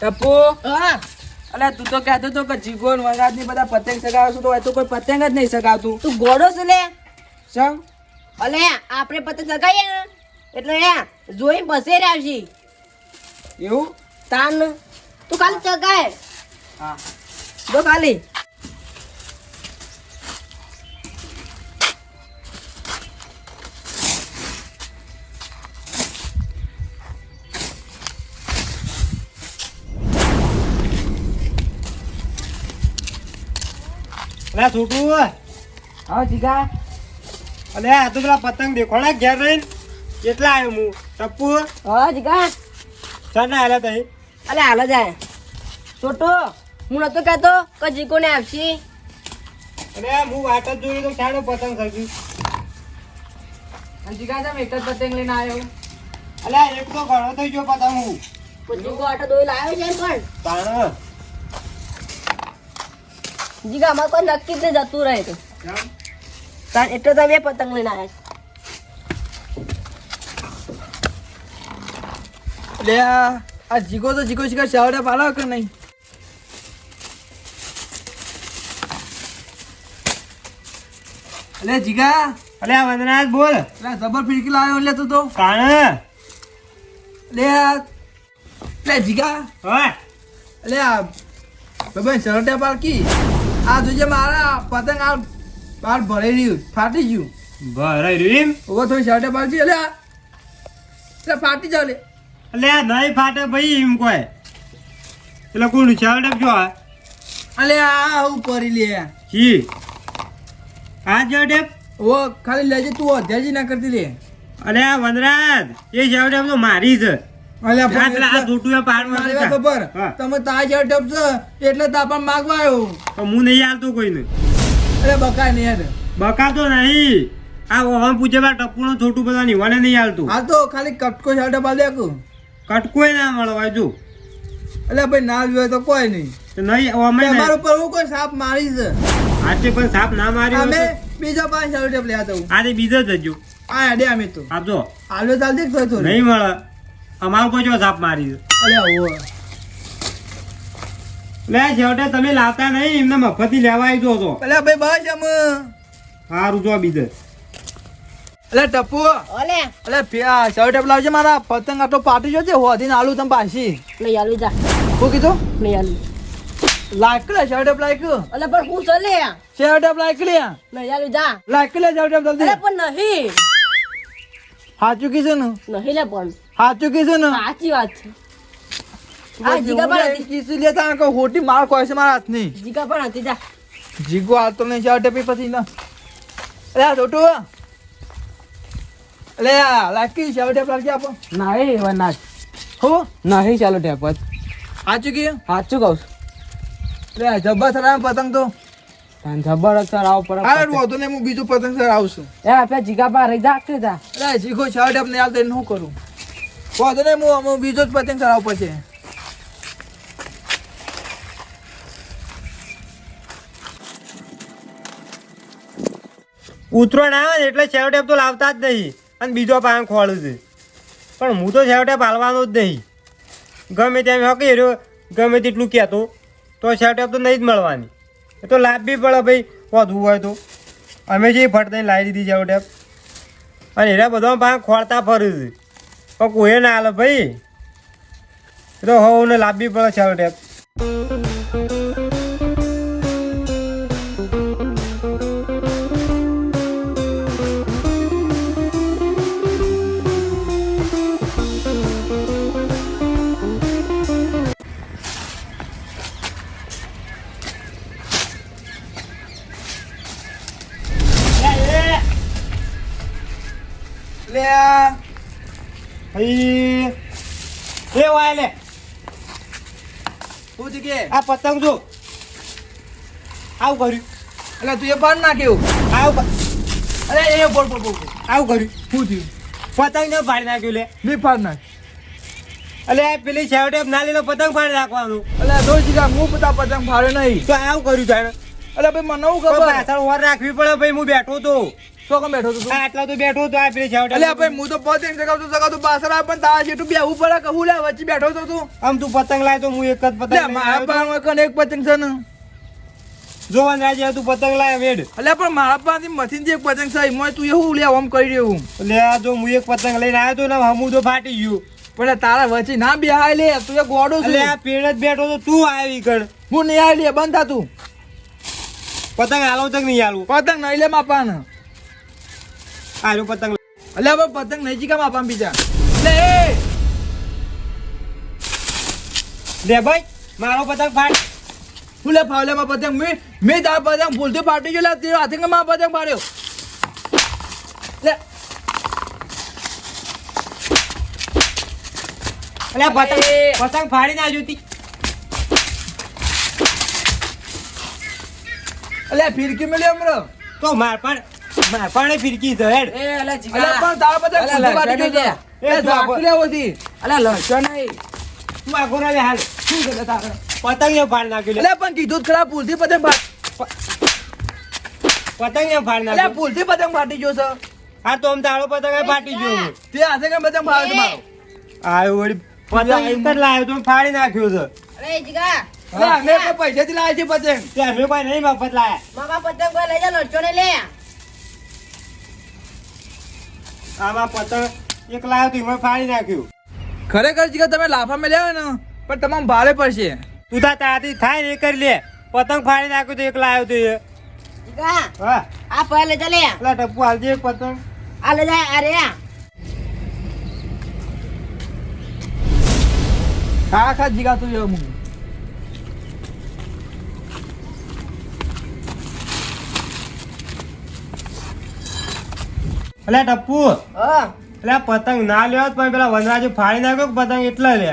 ટપ્પુ? હા. અલે તું તો કહેતો તો કે જીગો વગાતની બધા પતંગ સગાવશું છું તો એ તો કોઈ પતંગ જ નહીં સગાવતું. તું ગોડો છે લે. સમ અલે આપણે પતંગ સગાઈએ ને એટલે હે જોઈ બસે આવશે એવું? તાન તું ખાલી સગાય હા. જો ખાલી. અલ્યા છોટું. હા જીગા. અલે આ તો પેલા પતંગ દેખોડા ઘેર રહીને. કેટલા આવ્યો હું? ટપ્પુ? હા જીગા. ચાલ ના હાલે તઈ. અલે હાલે જાય. છોટો હું નતો કહેતો કે જીકો ને આપશે અરે હું વાટ જ જોઈ તો ક્યાંનો પતંગ અને જીગા તમે એક જ પતંગ લઈને આવ્યો અલ્યા એક તો ઘણો થઈ ગયો પતંગ હું. જીગો આટો દોઈ લાવ્યો છે પણ. જીગા અમારે કોઈ નક્કી જ નહીં જતું રહે તો? તાન એટલે તો બે પતંગ લઈને આવ્યા લે આ જીગો તો જીગો જીગો ચાવડે પાલો કે નહીં? અલે જીગા. અલ્યા વંદનાથ બોલ. એટલે જબર ફિરકી લાવ્યો એટલે તું તો. તાણ લે આ લે જીગા. હા અલે આ ભાઈ શરટે પાલકી. આ જોજે મારા પતંગ આ બાર ભરાઈ રહ્યું. ફાટી ગયું. ભરાઈ રહ્યું ઓવો થોડી શરટે પાલકી એટલે એટલે ફાટી જાવ લે. અલ્યા નહીં ફાટે ભાઈ એમ કોઈ. એટલે કોણ શર્ટ જો આ? અલે આ હું પરી લે. જી. આ જોડે ઓ ખાલી લેજે તું અધ્યાજી ના કરતી લે. અલે આ વનરાજ એ ચાવડે તો મારી છે. ખબર. તમે તાજ હેઠપ છે એટલે તાપણ માગવા આવ્યો. તો હું નહીં આલતો કોઈને. અરે બકાય નહીં યાર બકાતો નહીં. આ ઓહન પૂછે બા છોટું બધા નિવાને નહીં આવતું હા તો ખાલી કટકો શર્ટ પાલ દેખો કટકોય ના મળવા જો. એટલે ભાઈ ના જોયે તો કોઈ નહીં. નહીં અમે અમારા ઉપર હું કોઈ સાપ મારી છે આજે પણ સાપ ના મારી અમે બીજો પાંચ શર્ટ લેવા દઉં તો આજે બીજો જજો આ અડે અમે તો. આપજો આલો ચાલતી દેખ નહીં મળે. અમારું કોઈ જો સાપ મારી છે લે છેવટે તમે લાવતા નહીં એમને મફતથી લેવા આવી જો તો. અલે ભાઈ બસ એમ સારું જો બીજે. અલે ટપુ ઓલે અલે પ્યા શર્ટ લાવજે મારા. પતંગ આટલો પાટી જશે હોધીને આલુ તમ પાછી. લઈ આલુ જા. શું કીધું? લઈ આલુ. લાકડે લે શર્ટ લાઈક. અલે પણ હું ચલે? શર્ટ લાઈક લે. નહીં આલુ જા. લાકડે અરે જલ્દી. પણ નહીં. સાચું કીધું ને. નહીં લે પણ. સાચું કીધું ને? સાચી વાત છે. આ જીગા પણ હતી. કીસી લેતા કે હોટી માર કોઈ છે મારા હાથની. જીગા પણ હતી જા. જીગો હાલતો નહીં શર્ટ પી પછી ના. અરે આ છોટું અલે આ લાકી શર્ટ લાગી આપો. ના એવા ના હો? નહીં ચાલો ટેપત સાચું કીધું? સાચું કહું અરે જબ્બા સર પતંગ તો. તને જબર સર આવ પર અરે રોતો ને હું બીજું પતંગ સર આવશું એ આપણે જીગા બા રહી જા કે અરે જીગો શર્ટ અપ નહીં આવતો નું કરું? વાંધો નહીં, હું હું બીજો જ પતંગ સર પડશે ઉતરોણ આવે ને એટલે છેવટે તો લાવતા જ નહીં. અને બીજો પાન ખોળું છે. પણ હું તો છેવટે પાલવાનો જ નહીં. ગમે તેમ હકે રહ્યો, ગમે તેટલું કહેતો, તો છેવટે તો નહીં જ મળવાની. એ તો લાભ બી પડે ભાઈ વધવું હોય તો. અમે જે ફટ દઈને લાવી દીધી છેવટે અને એના બધા પાન ખોળતા ફર્યું છે. પણ કોઈ ના હાલે ભાઈ. એ તો હોવને લાંબી પડે છેવટે લે એ વાય લે. શું છે કે? આ પતંગ જો. આવું કર્યું. એટલે તું એ પાડ નાખ્યું આવું અરે એ બોલ બોલ બોલ. આવું કર્યું. શું થયું? પતંગ ને ફાડી નાખ્યું લે. નહીં પાડ નાખ એટલે પેલી છેવટે ના લીધો પતંગ ફાડી નાખવાનું. એટલે દોસ્તી કા હું બધા પતંગ ફાડે નહીં. તો આવું કર્યું તારે એટલે ભાઈ મને ખબર. પાછળ ઓર રાખવી પડે ભાઈ હું બેઠો તો. તો કેમ બેઠો તું આટલા તો બેઠો તો આ પેલી છેવટે અલ્યા ભાઈ હું તો પતંગ ચગાવતો ચગાવતો પાછળ પણ તારા જેટલું બેહવું પડે કહું લે વચ્ચે બેઠો તો તું. આમ તું પતંગ લાય તો હું એક જ લે પતંગ મારા કને એક પતંગ છે ને. જોવાન રાજે તું પતંગ લાય વેડ. અલ્યા પણ મારા પાસે જે એક પતંગ છે એમાં તું એવું લે આમ કરી રહ્યો હું. આ જો હું એક પતંગ લઈને આવ્યો તો ને હમું તો ફાટી ગયું. પણ તારા વચ્ચે ના બેહાય લે તું એ ગોડો આ છું જ બેઠો તો તું આવી કર. હું નહીં આવી લે બંધ થા તું. પતંગ હાલો તક નહીં હાલું પતંગ નહીં લે માપાને આરું પતંગ અલ્યા પણ પતંગ નહીં જીકા માપાને બીજા લે લે ભાઈ મારો પતંગ ફાટ. ફૂલે ફાવલે માં પતંગ મેં મેં તાર પતંગ ભૂલથી ફાટી ગયો તે હાથે માં પતંગ ફાડ્યો લે. એટલે પતંગ પતંગ ફાડી ના જોતી. અલ્યા ફિરકી મળ્યો હમણો? તો માર પણ માર ફિરકી છે હેડ. એ અલા અલ્યા પણ તારા પતંગ અલ્યા, ભૂલથી ફાટી લડશો ગયો નહીં એ ઝાકુ લેવો હતી અલા લડશો નહીં. તું આગો ના લે હાલ. શું કરે તારે? પતંગ ને ફાડ નાખ્યું લે. અલ્યા પણ કીધું ખરા ભૂલથી પતંગ પતંગ ને ફાડ અલ્યા નાખ્યું. ભૂલથી પતંગ ફાટી ગયો છે. હા તો આમ તારો પતંગ એ ફાટી ગયો તે આજે કે પતંગ ફાડ્યો મારો? આ વળી પતંગ જ લાવ્યો તો ફાડી નાખ્યો છે. અરે જીગા. કોઈ પૈસાથી લાવ્યા છે પતંગ. અમે કોઈ નહીં મફત લાયા. મારા પતંગ કોઈ લઈ જા લડચો ને લે. આમાં પતંગ એક લાવ્યો તો એમાં ફાડી નાખ્યું. ખરેખર જીગા તમે લાફા હોય ને પણ તમામ ભાડે પડશે. તું તાર તારાથી થાય ને એ કરી લે. પતંગ ફાડી નાખ્યું તો એક લાવ્યો તો એ. જીગા હા. આ પહેલે જા લે. ટપ્પુ હાલજે એક પતંગ. આ લે જાય અરે આ. ખા ખા જીગા તું એવું એટલે ટપ્પુ. એટલે પતંગ ના લેવો પણ પેલા વનરાજે ફાડી નાખ્યો પતંગ એટલા લે?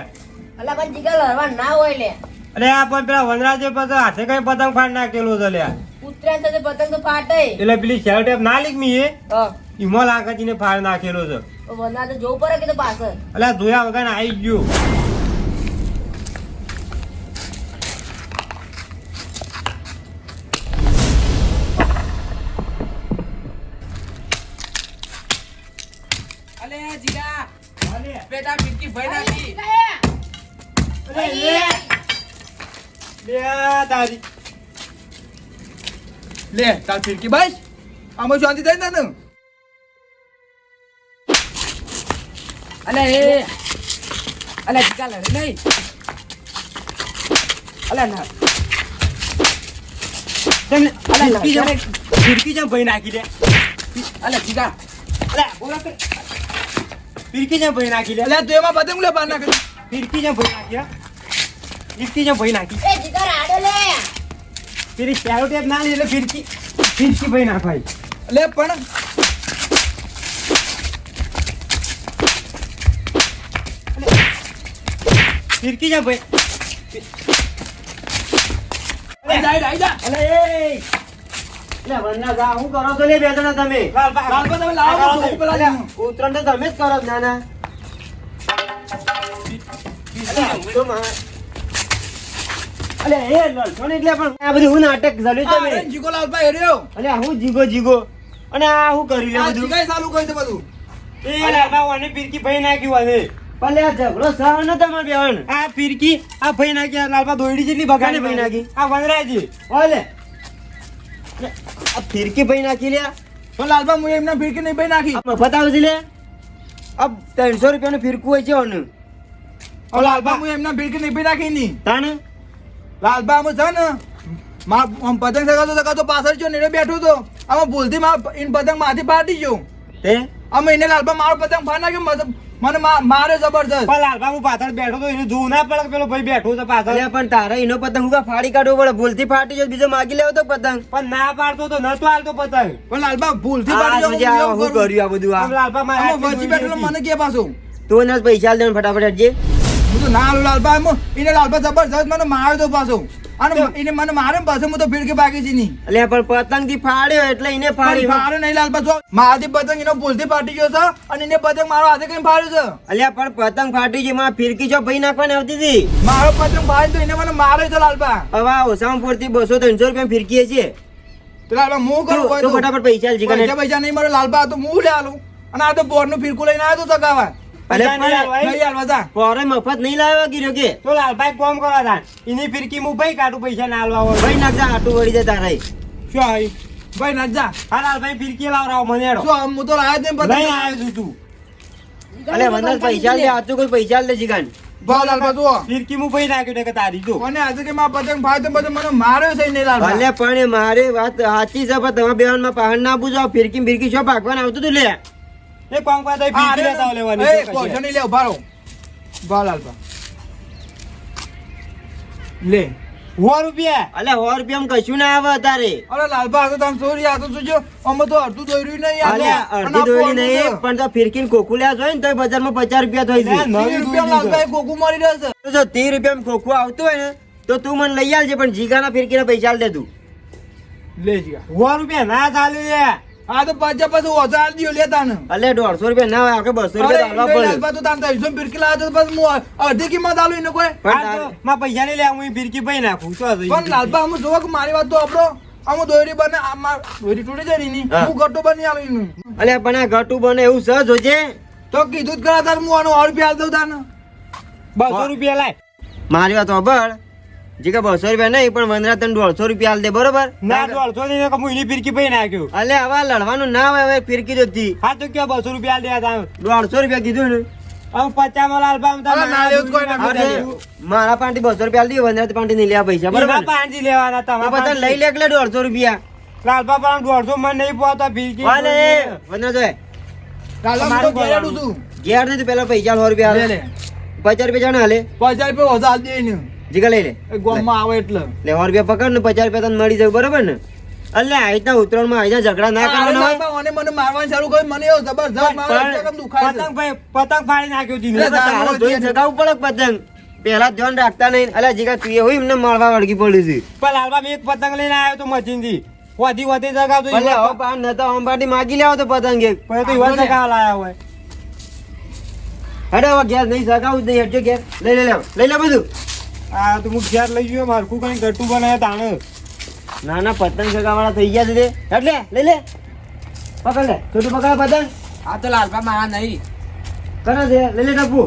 અલા પણ જીગા લડવા ના હોય લે. એટલે આ પણ પેલા વનરાજે પતંગ હાથે કઈ પતંગ ફાડી નાખેલો છે લે ઉત્તરાયણ સાથે પતંગ તો ફાટે. એટલે પેલી શેર ટેપ ના લીકમી એ? હા. ઈમો લાકજીને ફાડી નાખેલો છે. તો વના તો જોવું પડે કે તો પાછળ. એટલે જોયા વગર આવી ગયું. અલે જીગા. અલે, બેટા મિટકી ભઈ નાખી. અલે, લે. લે તારી. લે તાર ફિરકી બસ આમાં શાંતિ થઈ ને તને? અલે એ. અલે જીગા લડે નહીં. અલે ના. તમને અલે ફિરકી જેમ ભઈ નાખી દે. અલે જીગા. અલે બોલા ફિરકી જેમ ભઈ નાખી લે. એટલે તું એમાં પતંગ લે બાર નાખી ફિરકી ને ભઈ નાખી? ફિરકી જેમ ભઈ નાખી. એ જીગા રાડો લે. પેલી શેલો ટેપ ના લે એટલે ફિરકી ફિરકી ભઈ નાખવાય. એટલે પણ. ફિરકી જેમ ભઈ. જાય આઈ જા. અલે એ હું કરો છો? લે બે જણા તમે. તમે લાવો, આ હું તો તમે જ કરો એ લડશો ને એટલે પણ આ બધું નાટક તમે. જીગો હું જીગો જીગો. અને આ હું કરી લે બધું. જીગાએ ચાલુ કરી દે બધું. એ લાલબા અને પીરકી ભઈ નાખ્યું હશે ભલે આ ઝઘડો સહ ન તમારે બેવાનું આ પીરકી આ ભઈ નાખી આ લાલબા દોયડી જેટલી બગાડી ભઈ નાખી? આ વનરાજી ઓલે આ ફિરકી ભાઈ નાખી લે તો લાલબા હું એમના ફિરકી નહીં ભાઈ નાખી. મફત આવશે લે. આ ત્રણસો રૂપિયાનું ફિરકું હોય છે ઓનું. ઓ લાલબા હું એમના ફિરકી નહીં ભાઈ નાખી ની. તાને લાલબા આમાં છે ને મા આમ પતંગ સગાતો સગાતો પાછળ જો ને બેઠો તો આમાં ભૂલથી મા પતંગ માથી ફાટી ગયો. તે? અમે એને લાલબા મારો પતંગ ફાડી નાખ્યો મતલબ મને મા- મારે જબરજસ્ત. પણ લાલબા હું પાછળ બેઠો તો એને જોવું ના પડે પેલો ભાઈ બેઠો છે પાછળ. પણ તારે એનો પતંગ હું ફાડી કાઢવો પડે. ભૂલથી ફાટી જાય બીજો માગી લેવો તો પતંગ. પણ ના પાડતો તો નતો હાલતો પતંગ. પણ લાલબા ભૂલથી ફાટી જાય હું કર્યું આ બધું આ. લાલબા આમાં વચ્ચે બેઠેલો મને કે પાછું? તું ને પૈસા દે ફટાફટ હટજે. હું તો ના લાલબા એને લાલબા જબરજસ્ત મને માર્યો તો પાછો. અને એને મને મારે ને પાછો હું તો ફિરકી ભાગી છે નહીં. એટલે પણ પતંગથી ફાડ્યો એટલે એને પણ મારે નહીં લાલ પાછો. મારાથી પતંગ એનો ભૂલથી ફાટી ગયો છે અને એને પતંગ મારો હાથે કઈ ફાડ્યો છે. અલ્યા પણ પતંગ ફાટી છે મારા ફિરકી છો ભાઈ નાખવાની આવતી હતી? મારો પતંગ ફાડ્યો તો એને મને માર્યો છે લાલબા હવે ઓછામાં પડતી બસો ત્રણસો રૂપિયા ફિરકી છે તો લાલબા હું કરું તું. ફટાફટ પૈસા પૈસા નહીં મારો લાલબા તો હું લે આલું. અને આ તો બોર્ડનું ફિરકું લઈને આવ્યો તો સગાવા મફત નહીં લાવ્યો ગીર્યો કે? તો લાલભાઈ કોમ કરવા તાન. એની ફિરકી હું ભાઈ કાઢું પૈસા ના હોય. ભાઈ નાખજા આટું વળી જાય તારે. શું આવી ભાઈ ના હા લાલભાઈ ફિરકી લાવરાવો મને શું હું તો લાયો જ નહીં આવ્યો છું તું. અલે વંદન પૈસા લે આતું કોઈ પૈસા લે જીગાન ભાવ લાલબા ફિરકી મુ ભાઈ નાખ્યો કે તારી જો. મને આજે કે મારા પતંગ ફાય બધું મને માર્યો છે ને લાલ ભલે પણ એ મારે વાત સાચી છે પણ તમે બેનમાં પહાડ ના પૂછો ફિરકી ફિરકી છો ભાગવાન આવતું તું લે. એ તારી હા, ફિરકી લેતા લેવાની એ, શું પૈસા કશે? નહીં ભારો ભાવ લાલબા લે. સો રૂપિયા. અલે સો રૂપિયા કશું ના આવે તારે. અરે લાલબા આ તો તમે ચોરી આ તો જોજો અમે તો અડધું દોર્યું નહીં આ અલે અડધું દોર્યું નહીં પણ તો ફિરકીન ખોખું લે હોય ને તો બજારમાં પચાસ રૂપિયા થઈ જાય ત્રીસ રૂપિયા લાલબા કોકુ ખોખું મારી રહેશે તો જો ત્રીસ રૂપિયા ખોખું આવતું હોય ને તો તું મને લઈ આવજે પણ જીગાના ફિરકીના પૈસા આલ દે તું. લે જીગા. સો રૂપિયા ના ચાલે લે આ તો પાછા પાછું ઓછા આલી દ્યો લેતા ને અલે દોઢસો રૂપિયા ના હોય બસો રૂપિયા આલવા પડે. તો તાન ત્રણસો ફિરકી લાવ્યો તો પછી હું અડધી કિંમત આલું એને કોઈ. પણ મારા પૈસા નહીં લે હું ફિરકી ભાઈ નાખું. શું પણ લાલબા અમે જોવો કે મારી વાત તો આપડો અમે દોરી બને આમાં દોરી તૂટી જાય ને. હા. ગટ્ટો બની આલું એનું. અલે પણ આ ઘટું બને એવું સહજ હોજે તો કીધું જ કરા તાર હું આનો રૂપિયા આલ દઉં તાને. બસો રૂપિયા લાય. મારી વાત હોભળ જે કે બસો રૂપિયા નહીં પણ વંદરા તને દોઢસો રૂપિયા આલ દે બરોબર? ના દોઢસો નહીં હું એની ફિરકી ભાઈ નાખ્યું. અલે હવે લડવાનું ના હોય હવે ફિરકી જોતી. હા તો ક્યાં બસો રૂપિયા દે તા દોઢસો રૂપિયા કીધું ને હવે પચાસમાં લાલ મારા પાંટી બસો રૂપિયા આલ દી વંદરા પાંટી નહીં લેવા પૈસા બરોબર? પાંટી લેવાના બધા તમારે લઈ લે એટલે દોઢસો રૂપિયા. લાલપા પણ દોઢસો મને નહીં પોતા ફિરકી વાલે વંદરા જોય. તો ઘેર નહીં પેલા પૈસા સો રૂપિયા લે. પચાસ રૂપિયા જાણે હાલે. પચાસ રૂપિયા ઓછા આલ દે એને. જીગા લઈ લે. એ આવે એટલે. લે સો રૂપિયા પકડ ને પચાસ રૂપિયા તને મળી જાય બરોબર ને? અલે આ રીતના ઉત્તરાયણમાં આઈ ઝઘડા ના કરવાના હોય લાલબા, મને મારવાનું ચાલુ કર્યું મને એવો જબરજસ્ત મારો દુખાય પતંગ ભાઈ પતંગ ફાડી નાખ્યું લે, દીધું તારે તારે પડે પતંગ? પેલા ધ્યાન રાખતા નહીં. અલ્યા જીગા તું એ હોય એમને મારવા વળગી પડી છે. પણ લાલબા મેં એક પતંગ લઈને આવ્યો તો મચીનથી વધી વધી જગાવતો ભલે હવે પાન નતા આમ માગી લેવો તો પતંગ એક. પછી તો ઈવન જગાવ લાયા હોય. અરે હવે ગેસ નહીં સગાવું જ નહીં હેડજો ગેસ લઈ લે લઈ લે બધું. આ તો હું ઘેર લઈ ગયો મારખું કઈ ગટું બનાવ્યા તાણે. ના ના પતંગ સગાવાળા થઈ ગયા છે તે. એટલે લઈ લે પકડ લે. છોટું પકડ પતંગ. આ તો લાલબા મારા નહીં. કરે છે? લઈ લે ટપુ